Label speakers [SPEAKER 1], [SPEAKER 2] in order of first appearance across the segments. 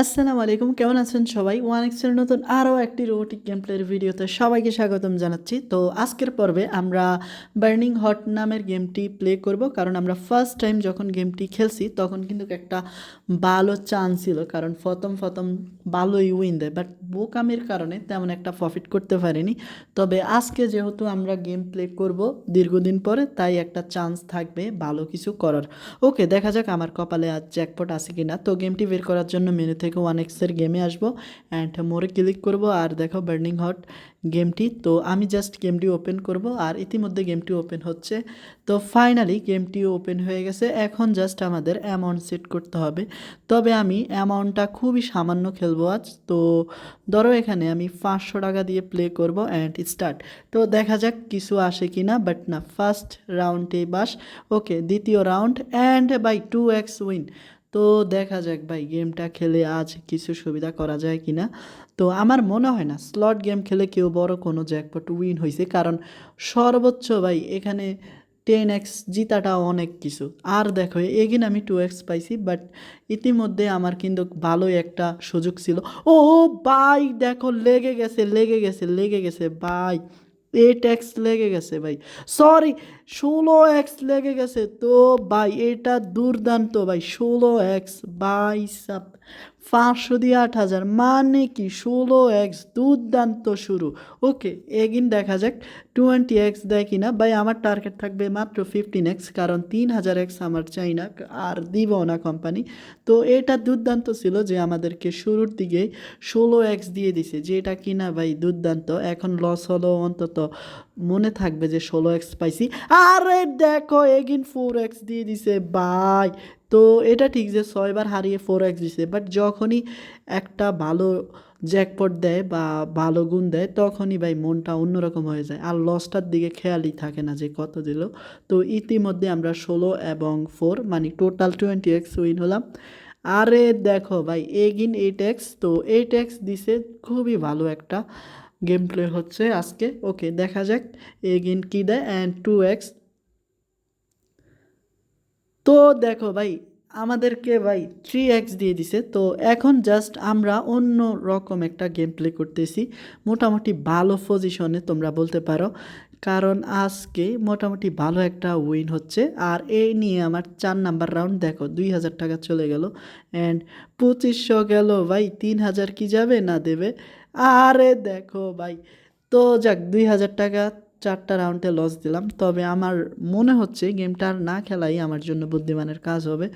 [SPEAKER 1] আসসালামু আলাইকুম, কেমন আছেন সবাই? ওয়ান এক্সের নতুন আরও একটি রোবোটিক গেম প্লের ভিডিওতে সবাইকে স্বাগতম জানাচ্ছি। তো আজকের পর্বে আমরা বার্নিং হট নামের গেমটি প্লে করব, কারণ আমরা ফার্স্ট টাইম যখন গেমটি খেলছি, তখন কিন্তু একটা ভালো চান্স ছিল, কারণ প্রথম প্রথম ভালোই উইন দেয়। বাট বোকামের কারণে তেমন একটা প্রফিট করতে পারিনি। তবে আজকে যেহেতু আমরা গেম প্লে করব দীর্ঘদিন পরে, তাই একটা চান্স থাকবে ভালো কিছু করার। ওকে দেখা যাক আমার কপালে আজ জ্যাকপট আছে কি না তো গেমটি বের করার জন্য মেনু থেকে ওয়ান এক্সের গেমে আসব অ্যান্ড মোরে ক্লিক করব আর দেখো বার্নিং হট গেমটি তো আমি জাস্ট গেমটি ওপেন করব আর ইতিমধ্যে গেমটি ওপেন হচ্ছে। তো ফাইনালি গেমটি ওপেন হয়ে গেছে। এখন জাস্ট আমাদের অ্যামাউন্ট সেট করতে হবে। তবে আমি অ্যামাউন্টটা খুবই সামান্য খেলব আজ। তো ধরো এখানে আমি পাঁচশো টাকা দিয়ে প্লে করব অ্যান্ড স্টার্ট তো দেখা যাক কিছু আসে কি না বাট না ফার্স্ট রাউন্ডে বাস। ওকে দ্বিতীয় round and by two X win তো দেখা যাক ভাই গেমটা খেলে আজ কিছু সুবিধা করা যায় কি না তো আমার মনে হয় না স্লট গেম খেলে কেউ বড় কোনো জ্যাকপট উইন হয়েছে কারণ সর্বোচ্চ ভাই এখানে টেন এক্স জিতাটা অনেক কিছু। আর দেখো, এগিন আমি টু এক্স পাইছি বাট ইতিমধ্যে আমার কিন্তু ভালোই একটা সুযোগ ছিল। ও বাই দেখো, লেগে গেছে লেগে গেছে লেগে গেছে, ভাই। এইট এক্স লেগে গেছে ভাই। সরি ষোলো এক্স লেগে গেছে। তো ভাই, এটা দুর্দান্ত ভাই, ষোলো এক্স বাই সাপ পাঁচশো দিয়ে আট হাজার। মানে কি? ষোলো এক্স দুর্দান্ত শুরু। ওকে, এগিন দেখা যাক টোয়েন্টি এক্স দেয় কিনা। ভাই, আমার টার্গেট থাকবে মাত্র ফিফটিন এক্স, কারণ তিন হাজার এক্স আমার চাই না আর দিব না কোম্পানি তো এটা দুর্দান্ত ছিল যে আমাদেরকে শুরুর দিকে ষোলো এক্স দিয়ে দিছে। যেটা কিনা ভাই দুর্দান্ত। এখন লস হলো অন্তত মনে থাকবে যে ষোলো এক্স পাইছি। আরে দেখো, এগিন ফোর এক্স দিয়ে দিছে। ভাই তো এটা ঠিক যে ছয়বার হারিয়ে ফোর এক্স দিছে বাট যখনই একটা ভালো জ্যাকপট দেয় বা ভালো গুণ দেয়, তখনই ভাই মনটা অন্যরকম হয়ে যায়। আর লসটার দিকে খেয়ালই থাকে না যে কত দিল। তো ইতিমধ্যে আমরা ষোলো এবং ফোর মানে টোটাল টোয়েন্টি এক্স উইন হলাম। আরে দেখো ভাই, এগিন এইট এক্স তো এইট এক্স দিছে, খুবই ভালো একটা গেম প্লে হচ্ছে আজকে। ওকে দেখা যাক এগিন কী দেয় অ্যান্ড টু এক্স তো দেখো ভাই আমাদেরকে ভাই থ্রি এক্স দিয়ে দিছে। তো এখন জাস্ট আমরা অন্য রকম একটা গেম প্লে করতেছি। মোটামুটি ভালো পজিশনে তোমরা বলতে পারো। কারণ আজকে মোটামুটি ভালো একটা উইন হচ্ছে। আর এই নিয়ে আমার চার নাম্বার রাউন্ড দেখো, দুই হাজার টাকা চলে গেল। অ্যান্ড পঁচিশশো গেল ভাই, তিন হাজার কি যাবে না দেবে? আরে দেখো ভাই, তো যাক, দুই হাজার টাকা চারটা রাউন্ডে লস দিলাম। তবে আমার মনে হচ্ছে গেমটা আর না খেলাই আমার জন্য বুদ্ধিমানের কাজ হবে।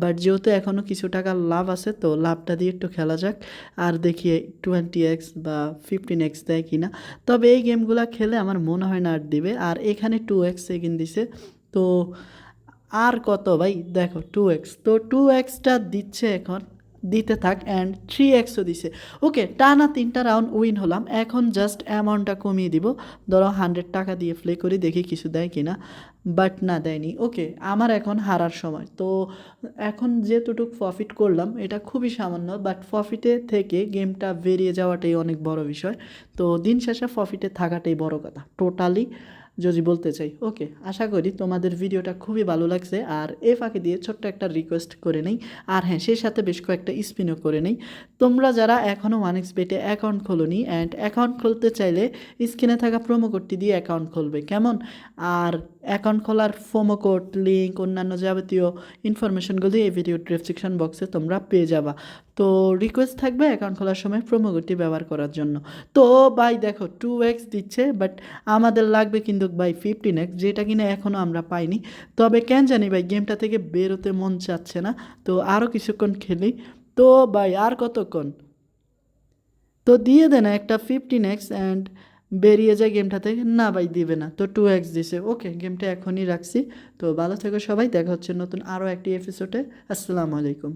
[SPEAKER 1] বাট যেহেতু এখনও কিছু টাকা লাভ আছে, তো লাভটা দিয়ে একটু খেলা যাক। আর দেখি টোয়েন্টি এক্স বা ফিফটিন এক্স দেয় কি না তবে এই গেমগুলো খেলে আমার মনে হয় না আর দিবে। আর এখানে টু এক্স এগিন দিছে। তো আর কত ভাই? দেখো টু এক্স তো টু এক্সটা দিচ্ছে এখন। দিতে থাক অ্যান্ড থ্রি এক্সও দিছে। ওকে টানা তিনটা রাউন্ড উইন হলাম। এখন জাস্ট অ্যামাউন্টটা কমিয়ে দিব। ধরো হান্ড্রেড টাকা দিয়ে প্লে করি, দেখি কিছু দেয় কি না বাট না, দেয়নি। ওকে আমার এখন হারার সময়। তো এখন যেতটুকু প্রফিট করলাম, এটা খুবই সামান্য বাট প্রফিটে থেকে গেমটা বেরিয়ে যাওয়াটাই অনেক বড় বিষয়। তো দিন শেষে প্রফিটে থাকাটাই বড় কথা টোটালি যদি বলতে চাই, ওকে, আশা করি তোমাদের ভিডিওটা খুবই ভালো লাগছে। আর এ ফাঁকে দিয়ে ছোট্ট একটা রিকোয়েস্ট করে নেই। আর হ্যাঁ সেই সাথে বেশ কয়েকটা স্পিনও করে নেই। তোমরা যারা এখনও ওয়ান এক্স বেটে অ্যাকাউন্ট খোলোনি অ্যান্ড অ্যাকাউন্ট খুলতে চাইলে স্ক্রিনে থাকা প্রোমো কোডটি দিয়ে অ্যাকাউন্ট খুলবে, কেমন? আর অ্যাকাউন্ট খোলার প্রোমো কোড লিঙ্ক অন্যান্য যাবতীয় ইনফরমেশনগুলি এই ভিডিও ডিসক্রিপশন বক্সে তোমরা পেয়ে যাবা। তো রিকোয়েস্ট থাকবে অ্যাকাউন্ট খোলার সময় প্রোমো কোডটি ব্যবহার করার জন্য। তো ভাই দেখো টু এক্স দিচ্ছে বাট আমাদের লাগবে কিন্তু ভাই ফিফটিন এক্স যেটা কিনা এখনও আমরা পাইনি। তবে কেন জানি ভাই গেমটা থেকে বেরোতে মন চাচ্ছে না, তো আরও কিছুক্ষণ খেলি। তো ভাই আর কতক্ষণ? তো দিয়ে দেন একটা ফিফটিন এক্স অ্যান্ড বেরিয়ে যায় গেমটা থেকে, না ভাই, দিবে না। তো টু এক্স দিছে। ওকে গেমটা এখনই রাখছি। তো ভালো থেকো সবাই, দেখা হচ্ছে নতুন আরও একটি এপিসোডে আসসালামু আলাইকুম।